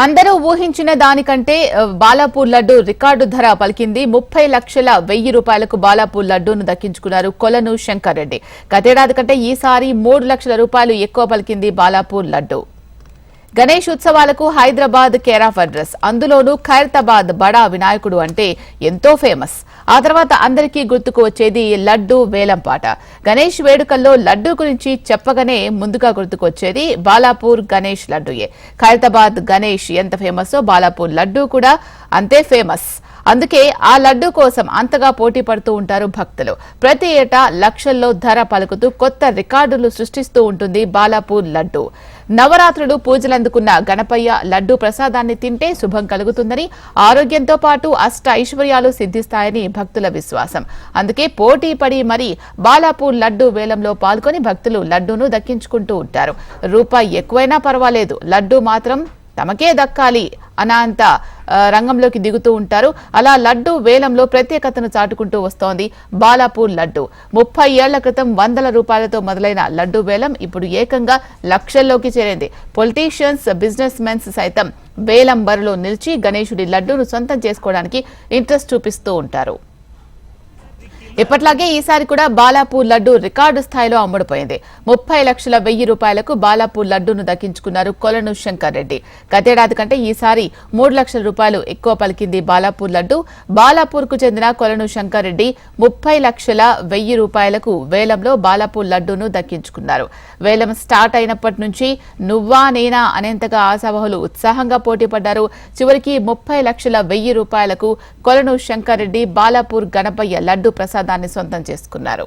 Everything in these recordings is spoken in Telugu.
అందరూ ఊహించిన దానికంటే బాలాపూర్ లడ్డు రికార్డు ధర పలికింది. ముప్పై లక్షల వెయ్యి రూపాయలకు బాలాపూర్ లడ్డూను దక్కించుకున్నారు కొలను శంకర్ రెడ్డి. గతేడాది కంటే ఈసారి మూడు లక్షల రూపాయలు ఎక్కువ పలికింది బాలాపూర్ లడ్డు. గణేష్ ఉత్సవాలకు హైదరాబాద్ కేర్ ఆఫ్ అడ్రస్ అందులోనూ ఖైరతాబాద్ బడా వినాయకుడు అంటే ఎంతో ఫేమస్. ఆ తర్వాత అందరికీ గుర్తుకు వచ్చేది లడ్డు వేలంపాట గణేష్ వేడుకల్లో లడ్డు గురించి చెప్పగానే ముందుగా గుర్తుకొచ్చేది బాలాపూర్ గణేష్ లడ్డూయే. ఖైరతాబాద్ గణేష్ ఎంత ఫేమస్సో బాలాపూర్ లడ్డు కూడా అంతే ఫేమస్. అందుకే ఆ లడ్డు కోసం అంతగా పోటీ పడుతూ ఉంటారు భక్తులు. ప్రతి ఏటా లక్షల్లో ధర పలుకుతూ కొత్త రికార్డులు సృష్టిస్తూ ఉంటుంది బాలాపూర్ లడ్డు. నవరాత్రులు పూజలందుకున్న గణపయ్య లడ్డు ప్రసాదాన్ని తింటే శుభం కలుగుతుందని ఆరోగ్యంతో పాటు అష్ట ఐశ్వర్యాలు సిద్ధిస్తాయని భక్తుల విశ్వాసం. అందుకే పోటీ పడి మరీ బాలాపూర్ లడ్డు వేలంలో పాల్గొని భక్తులు లడ్డూను దక్కించుకుంటూ ఉంటారు. రూపాయి ఎక్కువైనా పర్వాలేదు. లడ్డు మాత్రం తమకే దక్కాలి. అనంత రంగంలోకి దిగుతూ ఉంటారు. అలా లడ్డు వేలంలో ప్రత్యేకతను చాటుకుంటూ వస్తోంది బాలాపూర్ లడ్డు. ముప్పై ఏళ్ళ క్రితం వందల రూపాయలతో మొదలైన లడ్డు వేలం ఇప్పుడు ఏకంగా లక్షల్లోకి చేరింది. పొలిటీషియన్స్ బిజినెస్ మెన్స్ సైతం వేలం బరిలో నిలిచి గణేశుడి లడ్డూను సొంతం చేసుకోవడానికి ఇంట్రెస్ట్ చూపిస్తూ ఉంటారు. ఇప్పట్లాగే ఈసారి కూడా బాలాపూర్ లడ్డు రికార్డు స్థాయిలో అమ్ముడుపోయింది. ముప్పై లక్షల వెయ్యి రూపాయలకు బాలాపూర్ లడ్డును దక్కించుకున్నారు కొలను శంకర్ రెడ్డి. గతేడాది కంటే ఈసారి మూడు లక్షల రూపాయలు ఎక్కువ పలికింది బాలాపూర్ లడ్డు. బాలాపూర్కు చెందిన కొలను శంకర్ రెడ్డి ముప్పై లక్షల వెయ్యి రూపాయలకు వేలంలో బాలాపూర్ లడ్డును దక్కించుకున్నారు. వేలం స్టార్ట్ అయినప్పటి నుంచి నువ్వా నేనా అనేంతగా ఆశావహులు ఉత్సాహంగా పోటీ పడ్డారు. చివరికి ముప్పై లక్షల వెయ్యి రూపాయలకు కొలను శంకర్ రెడ్డి బాలాపూర్ గణపయ్య లడ్డు ప్రసాద్ ప్రసాదాన్ని సొంతం చేసుకున్నారు.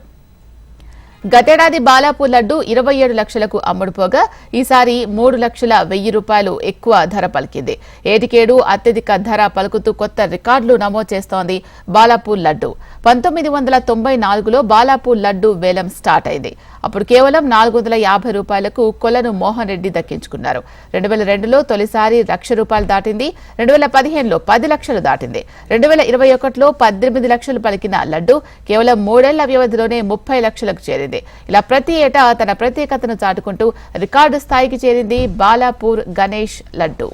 గతేడాది బాలాపూర్ లడ్డు ఇరవై ఏడు లక్షలకు అమ్ముడుపోగా ఈసారి మూడు లక్షల వెయ్యి రూపాయలు ఎక్కువ ధర పలికింది. ఏటికేడు అత్యధిక ధర పలుకుతూ కొత్త రికార్డులు నమోదు చేస్తోంది బాలాపూర్ లడ్డు. పంతొమ్మిది వందల తొంభై నాలుగులో బాలాపూర్ లడ్డు వేలం స్టార్ట్ అయింది. అప్పుడు కేవలం నాలుగు వందల యాభై రూపాయలకు కొలను మోహన్ రెడ్డి దక్కించుకున్నారు. రెండు వేల రెండులో తొలిసారి లక్ష రూపాయలు దాటింది. రెండు వేల పదిహేనులో పది లక్షలు దాటింది. రెండు వేల ఇరవై ఒకటిలో పద్దెనిమిది లక్షలు పలికిన లడ్డు కేవలం మూడేళ్ళ వ్యవధిలోనే ముప్పై లక్షలకు చేరింది. ఇలా ప్రతి ఏటా తన ప్రత్యేకతను చాటుకుంటూ రికార్డు స్థాయికి చేరింది బాలాపూర్ గణేష్ లడ్డు.